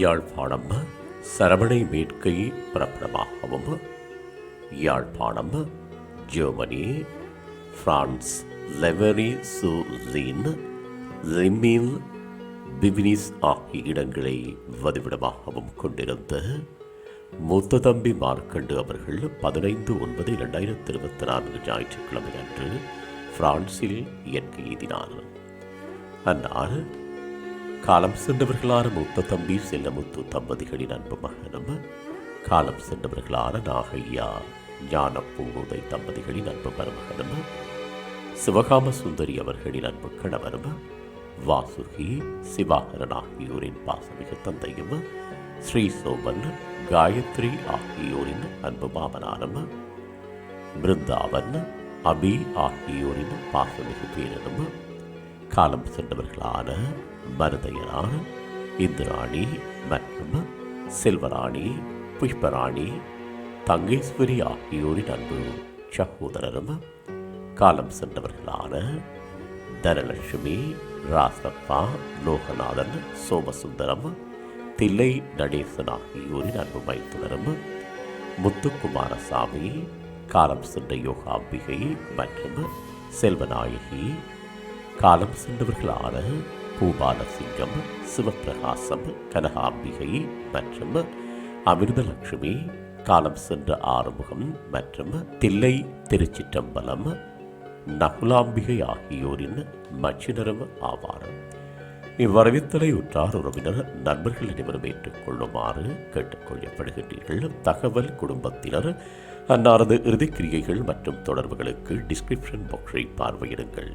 யாழ்ப்பாணம் சரவணை வேட்கை பிரபலமாகவும் Yazhpanam Germany France லெவரி சூசின் லிமில் பிபினிஸ் ஆகிய இடங்களை வதிவிடமாகவும் கொண்டிருந்த மூத்த தம்பி மார்க்கண்டு அவர்கள் பதினைந்து ஒன்பது இரண்டாயிரத்தி இருபத்தி நான்கு ஞாயிற்றுக்கிழமை அன்று பிரான்சில் இயற்கை எய்தினார். அன்னார் காலம் சென்றவர்களான மூத்த தம்பி செல்லமுத்து தம்பதிகளின் அன்பு மகனும் காலம் சென்றவர்களான நாகையா ஞான பூங்கோதை தம்பதிகளின் அன்பு மருமகனும் சிவகாம சுந்தரி அவர்களின் அன்பு கணவரும் வாசுகி சிவாகரன் ஆகியோரின் பாசமிகு தந்தையும் ஸ்ரீ சோமன் காயத்ரி ஆகியோரின் அன்பு மாமனாரும் பிருந்தாவன் அபி ஆகியோரின் பாசமிகு பேரனும் காலம் சென்றவர்களான மருதையனார் இந்திராணி மற்றும் செல்வராணி புஷ்பராணி தங்கேஸ்வரி ஆகியோரின் அன்பு சகோதரரும் காலம் சென்றவர்களான தனலட்சுமி ராசப்பா லோகநாதன் சோமசுந்தரம் தில்லை நடேசன் ஆகியோரின் அன்பு மைத்துனரும் முத்துக்குமாரசாமி காலம் சென்ற யோகாம்பிகை மற்றும் செல்வநாயகி காலம் சென்றவர்களான பூபாலசிங்கம் சிவப்பிரகாசம் கனகாம்பிகை மற்றும் அமிர்தலட்சுமி காலம் சென்ற ஆறுமுகம் மற்றும் தில்லை திருச்சிற்றம்பலம் நகுலாம்பிகை ஆகியோரின் மச்சினரும் ஆவார். இவ்வரவித்தலை உற்றார் உறவினர் நண்பர்கள் அனைவரும் ஏற்றுக்கொள்ளுமாறு கேட்டுக்கொள்ளப்படுகின்றீர்கள் தகவல் குடும்பத்தினர் அன்னாரது இறுதிக்கிரியைகள் மற்றும் தொடர்புகளுக்கு டிஸ்கிரிப்ஷன் பாக்ஸை பார்வையிடுங்கள்.